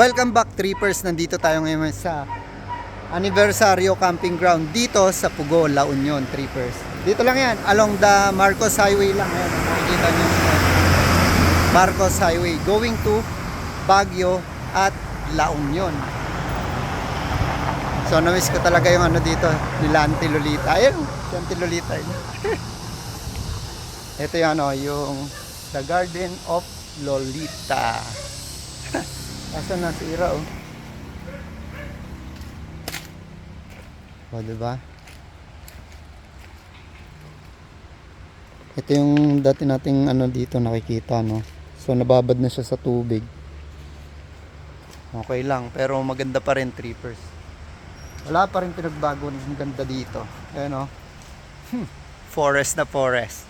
Welcome back trippers. Nandito tayo ngayon sa anniversaryo camping ground dito sa Pugo, La Union trippers. Dito lang yan, along the Marcos Highway lang yan. Makikita nyo. Marcos Highway going to Baguio at La Union. So na-miss ko talaga yung ano dito, nila Auntie Lolita. Ayun, si Auntie Lolita. Ito yung ano, yung The Garden of Lolita. Asa na sira oh. O, diba? Ito yung dati nating ano dito nakikita, no? So, nababad na siya sa tubig. Okay lang, pero maganda pa rin trippers. Wala pa rin pinagbago ng ganda dito. Ayan, oh. Hmm. Forest na forest.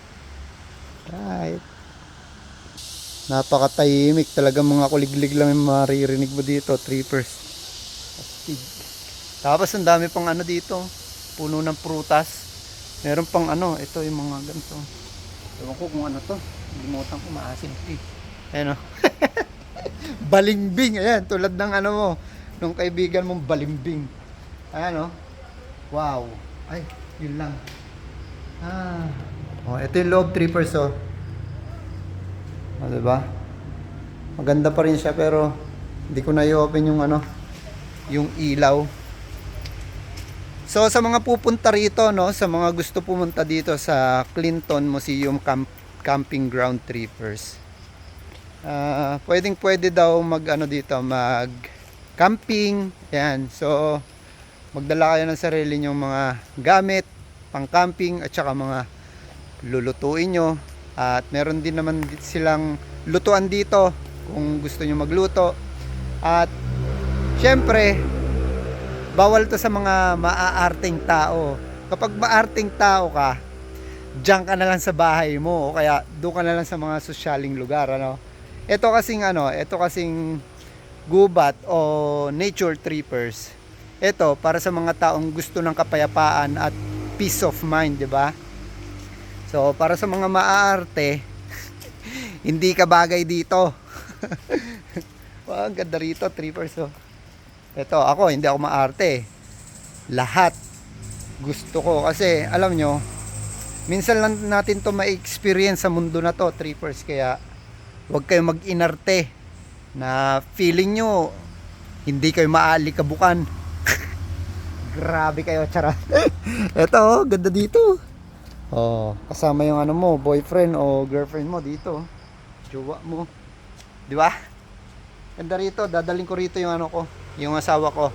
Right. Napakatahimik talaga mga kuliglig lang yung maririnig mo dito, trippers. Astig. Tapos ang dami pang ano dito, puno ng prutas. Meron pang ano, ito yung mga ganito. Ewan ko kung ano to. Limutan ko maasim tea. Ayan o. balimbing, ayan, tulad ng ano mo, nung kaibigan mong balimbing. Ayan o. Wow. Ay, yun lang. Ah. Oh, ito yung loob trippers oh. O, diba? Maganda pa rin siya pero hindi ko na i-open yung ano, yung ilaw. So sa mga pupunta rito, no, sa mga gusto pumunta dito sa Clinton Museum Camp Camping Ground Trippers. Ah, pwedeng pwede daw mag ano dito, mag camping. Yan. So magdala kayo ng sarili nyong mga gamit, pang camping at saka mga lulutuin nyo. At meron din naman silang lutuan dito kung gusto nyo magluto. At syempre, bawal to sa mga maaarting tao. Kapag maarting tao ka, diyan ka na lang sa bahay mo o kaya doon ka na lang sa mga sosyaling lugar ano. Ito kasing ano, ito kasing gubat o nature trippers. Ito para sa mga taong gusto ng kapayapaan at peace of mind, 'di ba? So, para sa mga maaarte, hindi ka bagay dito. ang ganda rito, trippers. Oh. Ito, ako, hindi ako maarte. Lahat gusto ko. Kasi, alam nyo, minsan lang natin to ma-experience sa mundo na to, trippers. Kaya, huwag kayo mag-inarte na feeling nyo, hindi kayo maalikabukan. Grabe kayo, charot. Ito, oh, ganda dito. Oh, kasama yung ano mo, boyfriend o girlfriend mo dito. Jowa mo. Di ba? Ganda rito, dadaling ko rito yung ano ko, yung asawa ko.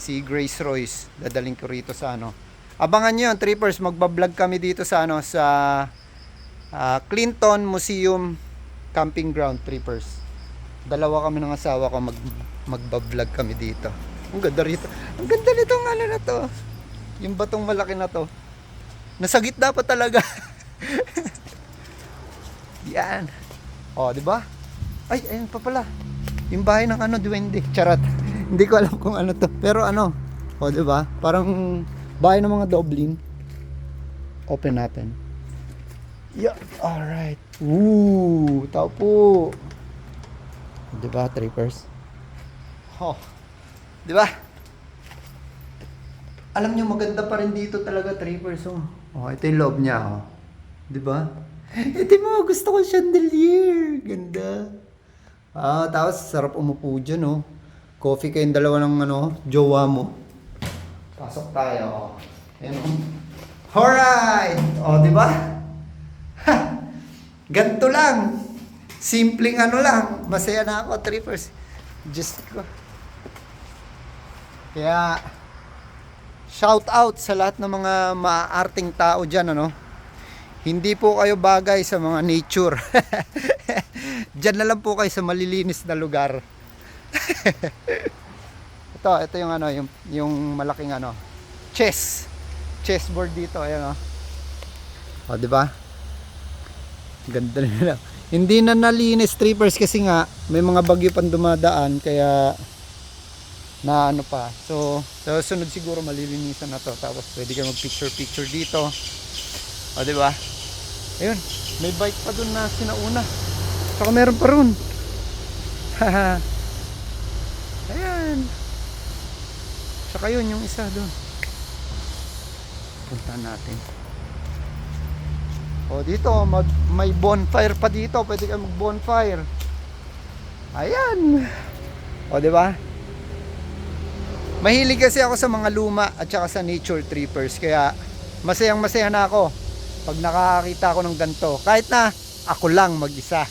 Si Grace Royce, dadaling ko rito sa ano. Abangan nyo yun, trippers, magbablog kami dito sa ano, sa ah, Clinton Museum Camping Ground, trippers. Dalawa kami ng asawa ko, mag, magbablog kami dito. Ang ganda rito. Ang ganda nitong ano na to. Yung batong malaki na to. Nasa gitna pa talaga. Yan. Oh, di ba? Ay, ayun pa pala. Yung bahay ng ano, duwende. Charot. Hindi ko alam kung ano to. Pero ano, oh, di ba? Parang bahay ng mga doblin. Open natin. Yeah, alright. Woo, tao po. Di ba, trippers? Oh, di ba? Alam nyo, maganda pa rin dito talaga, trippers. Oh, oh ito yung loob niya, oh. Di ba? Ito mga gusto ko chandelier. Ganda. Ah, tapos sarap umupo dyan, oh. Coffee kayong dalawa ng ano, jowa mo. Pasok tayo, oh. Ayan, oh. Alright! Oh, di ba? Ha! Ganto lang. Simpleng ano lang. Masaya na ako, trippers. Just ko. Kaya, shout out sa lahat ng mga maaarting tao dyan, ano. Hindi po kayo bagay sa mga nature. Diyan na lang po kayo sa malilinis na lugar. ito, ito yung ano, yung, yung malaking ano, chess. Chessboard dito, ayan oh. O, di ba? Ganda nila. Hindi na nalinis strippers kasi nga may mga bagyo pang dumadaan kaya na ano pa. So, sa sunod siguro malilinisan na to. Tapos pwede kayo mag-picture picture dito. O, di ba? Ayun, may bike pa dun na sinauna. Saka meron pa ron. Ayan. Tsaka yun, yung isa doon. Punta natin. O dito, mag, may bonfire pa dito. Pwede ka mag bonfire. Ayan. O, di ba? Mahilig kasi ako sa mga luma at saka sa nature trippers. Kaya masayang masaya na ako pag nakakita ako ng ganito. Kahit na ako lang mag-isa.